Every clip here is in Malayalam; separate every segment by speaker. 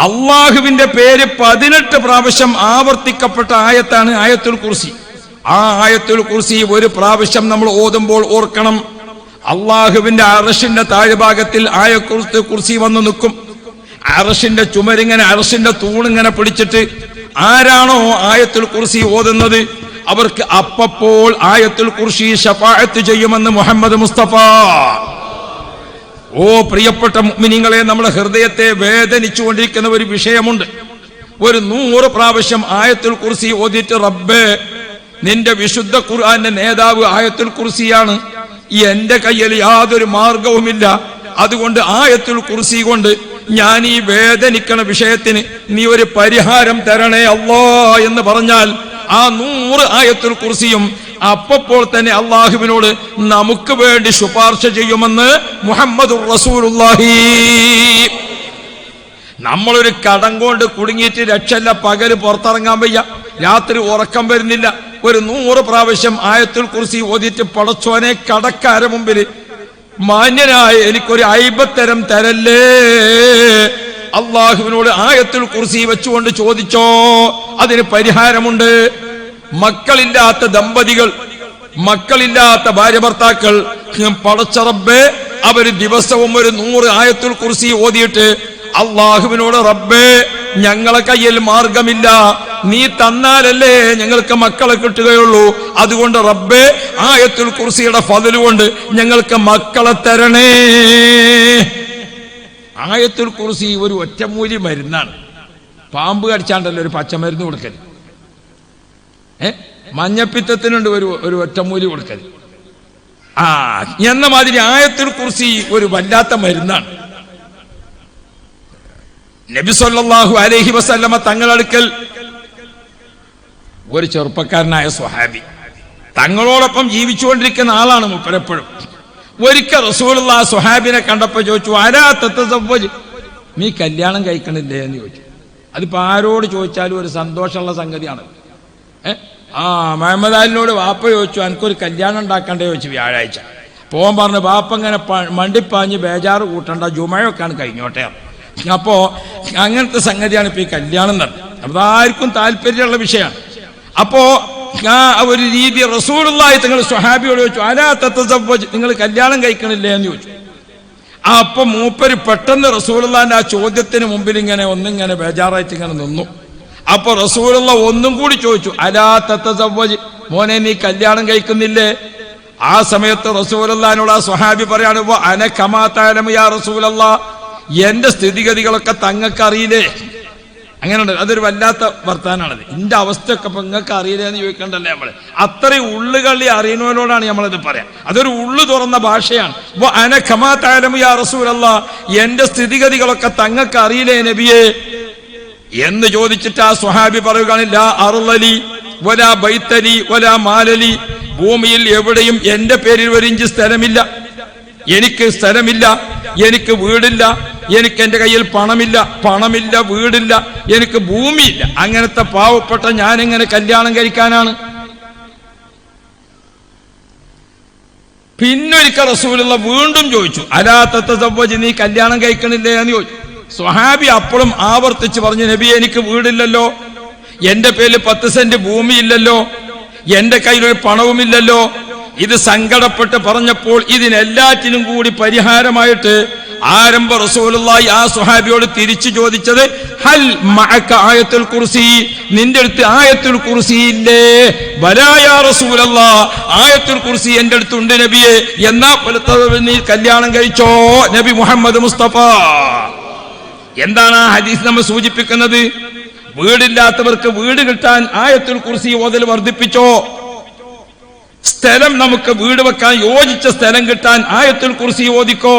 Speaker 1: അള്ളാഹുവിന്റെ പേര് പതിനെട്ട് പ്രാവശ്യം ആവർത്തിക്കപ്പെട്ട ആയത്താണ് ആയത്തുൽ കുർസി. ആ ആയത്തുൽ കുർസി ഒരു പ്രാവശ്യം നമ്മൾ ഓതുമ്പോൾ ഓർക്കണം. അള്ളാഹുവിന്റെ അറഷിന്റെ താഴ്ഭാഗത്തിൽ ആയക്കുറിച്ച് കുർസി വന്ന് നിൽക്കും. അറഷിന്റെ ചുമരിങ്ങനെ അറഷിന്റെ തൂണിങ്ങനെ പിടിച്ചിട്ട് ആരാണോ ആയത്തുൽ കുർസി ഓതുന്നത്? അവർക്ക് അപ്പപ്പോൾ ആയത്തുൽ കുർസി ഷഫായത്ത് ചെയ്യുമെന്ന് മുഹമ്മദ് മുസ്തഫ ഓ പ്രിയപ്പെട്ട മുഗ്മിനിങ്ങളെ നമ്മുടെ ഹൃദയത്തെ വേദനിച്ചുകൊണ്ടിരിക്കുന്ന ഒരു വിഷയമുണ്ട്. ഒരു നൂറ് പ്രാവശ്യം ആയത്തുൽ കുർസി ഓതിട്ട് റബ്ബേ നിന്റെ വിശുദ്ധ ഖുർആന്റെ നേതാവ് ആയത്തുൽ കുർസിയാണ്. എന്റെ കയ്യിൽ യാതൊരു മാർഗവുമില്ല. അതുകൊണ്ട് ആയത്തുൽ കുർസി കൊണ്ട് ഞാൻ ഈ വേദനിക്കണ വിഷയത്തിന് നീ ഒരു പരിഹാരം തരണേ അല്ലോ എന്ന് പറഞ്ഞാൽ ആ നൂറ് ആയത്തുൽ കുർസിയും അപ്പപ്പോൾ തന്നെ അള്ളാഹുവിനോട് നമുക്ക് വേണ്ടി ശുപാർശ ചെയ്യുമെന്ന് മുഹമ്മദ് നമ്മളൊരു കടം കൊണ്ട് കുടുങ്ങിയിട്ട് രക്ഷല്ല പകൽ പുറത്തിറങ്ങാൻ വയ്യ രാത്രി ഉറക്കം വരുന്നില്ല. ഒരു നൂറ് പ്രാവശ്യം ആയത്തിൽ കുറിച്ച് ഓതിയിട്ട് പടച്ചോനെ കടക്കാര മുമ്പിൽ മാന്യനായ എനിക്കൊരു അയ്പത്തരം തരല്ലേ? അള്ളാഹുവിനോട് ആയത്തിൽ കുറിച്ച് വെച്ചുകൊണ്ട് ചോദിച്ചോ അതിന് പരിഹാരമുണ്ട്. മക്കളില്ലാത്ത ദമ്പതികൾ മക്കളില്ലാത്ത ഭാര്യ ഭർത്താക്കൾ പടച്ചറബേ അവർ ദിവസവും ഒരു നൂറ് ആയത്തുൽ കുറിച്ച് ഓതിയിട്ട് അള്ളാഹുവിനോട് റബ്ബേ ഞങ്ങളെ കയ്യിൽ മാർഗമില്ല. നീ തന്നാലല്ലേ ഞങ്ങൾക്ക് മക്കളെ കിട്ടുകയുള്ളൂ. അതുകൊണ്ട് റബ്ബേ ആയത്തുൽ കുർസിയുടെ ഫതിലുകൊണ്ട് ഞങ്ങൾക്ക് മക്കളെ തരണേ. ആയത്തുൽ കുർസി ഒരു ഒറ്റമൂലി മരുന്നാണ്. പാമ്പ് കടിച്ചാണ്ടല്ലോ ഒരു പച്ചമരുന്ന് കൊടുക്കൽ ഏ? മഞ്ഞപ്പിത്തത്തിനുണ്ട് ഒരു ഒരു ഒറ്റമൂലി കൊടുക്കൽ ആ എന്ന മാതിരി ആയത്തിൽ കുറിച്ച് ഒരു വല്ലാത്ത മരുന്നാണ്. നബി സല്ലല്ലാഹു അലൈഹി വസല്ലമ തങ്ങളടുക്കൽ ഒരു ചെറുപ്പക്കാരനായ സ്വഹാബി. തങ്ങളോടൊപ്പം ജീവിച്ചുകൊണ്ടിരിക്കുന്ന ആളാണ് മുപ്പരെപ്പോഴും. ഒരിക്കൽ റസൂലുള്ള ആ സ്വഹാബിനെ കണ്ടപ്പോ ചോദിച്ചു ആരാ നീ കല്യാണം കഴിക്കണില്ലേ? എന്ന് ചോദിച്ചു. അതിപ്പോ ആരോട് ചോദിച്ചാലും ഒരു സന്തോഷമുള്ള സംഗതിയാണ് ആ മുഹമ്മദ് അലിനോട് വാപ്പ ചോദിച്ചു എനിക്കൊരു കല്യാണം ഉണ്ടാക്കണ്ടേ? ചോദിച്ചു വ്യാഴാഴ്ച. പോകാൻ പറഞ്ഞു വാപ്പ ഇങ്ങനെ മണ്ടിപ്പാഞ്ഞ് ബേജാറ് കൂട്ടണ്ട ജുമഴൊക്കെയാണ് കഴിഞ്ഞോട്ടെ. അപ്പോ അങ്ങനത്തെ സംഗതിയാണ് ഇപ്പൊ ഈ കല്യാണം നടന്നത് അപ്പൊ ആർക്കും താല്പര്യമുള്ള വിഷയമാണ്. അപ്പോ ആ ഒരു രീതി റസൂലുള്ളാഹി തങ്ങൾ സ്വഹാബിയോട് ചോദിച്ചു ആരാ തത്തസവ്വജ് നിങ്ങൾ കല്യാണം കഴിക്കണില്ലേ? എന്ന് ചോദിച്ചു. അപ്പൊ മൂപ്പര് പെട്ടെന്ന് റസൂലുള്ളാന്റെ ആ ചോദ്യത്തിന് മുമ്പിൽ ഇങ്ങനെ ഒന്നിങ്ങനെ ബേജാറായിട്ട് ഇങ്ങനെ നിന്നു. അപ്പൊ റസൂലുള്ള ഒന്നും കൂടി ചോദിച്ചു അലാ തത്തസവ്വജ് മോനെ നീ കല്യാണം കഴിക്കുന്നില്ലേ? ആ സമയത്ത് റസൂലുള്ളാനോട് ആ സ്വഹാബി പറയാണ് "വ അന കമാ തഅലമു യാ റസൂലുള്ള? എന്റെ സ്ഥിതിഗതികളൊക്കെ തങ്ങൾക്ക് അറിയില്ലേ അങ്ങനെയുണ്ട്. അതൊരു വല്ലാത്ത വർത്താനാണത്. എന്റെ അവസ്ഥയൊക്കെ അപ്പൊ നിങ്ങൾക്ക് അറിയില്ല എന്ന് ചോദിക്കണ്ടല്ലേ നമ്മൾ? അത്രയും ഉള്ളുകളി അറിയുന്നവരോടാണ് നമ്മളത് പറയാം. അതൊരു ഉള്ളു തുറന്ന ഭാഷയാണ്. അന കമാ തഅലമു യാ റസൂലല്ലാ എന്റെ സ്ഥിതിഗതികളൊക്കെ തങ്ങൾക്ക് അറിയില്ലേ നബിയെ? എന്ന് ചോദിച്ചിട്ട് ആ സ്വഹാബി പറയുകയാണ് ലാ ഒല ബൈത്തലി വലാ മാലലി. ഭൂമിയിൽ എവിടെയും എന്റെ പേരിൽ ഒരു ഇഞ്ച് സ്ഥലമില്ല. എനിക്ക് സ്ഥലമില്ല എനിക്ക് വീടില്ല എനിക്ക് എന്റെ കയ്യിൽ പണമില്ല പണമില്ല വീടില്ല എനിക്ക് ഭൂമിയില്ല. അങ്ങനത്തെ പാവപ്പെട്ട ഞാൻ എങ്ങനെ കല്യാണം കഴിക്കാനാണ്. പിന്നൊരിക്കൽ റസൂലുള്ള വീണ്ടും ചോദിച്ചു അലാത്തത്തെ സബ്വജ് നീ കല്യാണം കഴിക്കണില്ലേ എന്ന് ചോദിച്ചു. സ്വഹാബി അപ്പോഴും ആവർത്തിച്ച് പറഞ്ഞു നബി എനിക്ക് വീടില്ലല്ലോ. എന്റെ പേരിൽ പത്ത് സെന്റ് ഭൂമിയില്ലല്ലോ. എന്റെ കയ്യിലൊരു പണവുമില്ലല്ലോ. ഇത് സങ്കടപ്പെട്ട് പറഞ്ഞപ്പോൾ ഇതിനെല്ലാറ്റിനും കൂടി പരിഹാരമായിട്ട് ആരംഭ റസൂലുള്ളാഹി ആ സുഹാബിയോട് തിരിച്ചു ചോദിച്ചത് ഹൽ മഅക ആയത്തുൽ കുർസി? നിന്റെ അടുത്ത് ആയത്തുൽ കുർസി ഇല്ലേ? വലായ റസൂലല്ല ആയത്തുൽ കുർസി എന്റെ അടുത്തുണ്ട് നബിയെ. എന്നാ പോലത്തെ നീ കല്യാണം കഴിച്ചോ നബി മുഹമ്മദ് മുസ്തഫ? എന്താണ് ആ ഹദീസ് നമ്മൾ സൂചിപ്പിക്കുന്നത്? വീടില്ലാത്തവർക്ക് വീട് കിട്ടാൻ ആയത്തിൽ കുറിച്ച് ഓതൽ വർദ്ധിപ്പിച്ചോ? സ്ഥലം നമുക്ക് വീട് വെക്കാൻ യോജിച്ച സ്ഥലം കിട്ടാൻ ആയത്തിൽ കുറിച്ച് ഓദിക്കോ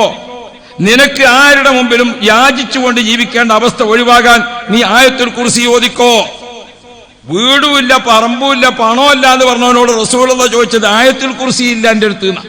Speaker 1: നിനക്ക് ആരുടെ മുമ്പിലും യാചിച്ചുകൊണ്ട് ജീവിക്കേണ്ട അവസ്ഥ ഒഴിവാകാൻ നീ ആയത്തിൽ കുറിച്ച് ഓദിക്കോ വീടുമില്ല പറമ്പുമില്ല പണമില്ല എന്ന് പറഞ്ഞവനോട് റസൂലുള്ള ചോദിച്ചത് ആയത്തിൽ കുറിച്ച് ഇല്ല എന്റെ അടുത്ത് എന്നാ.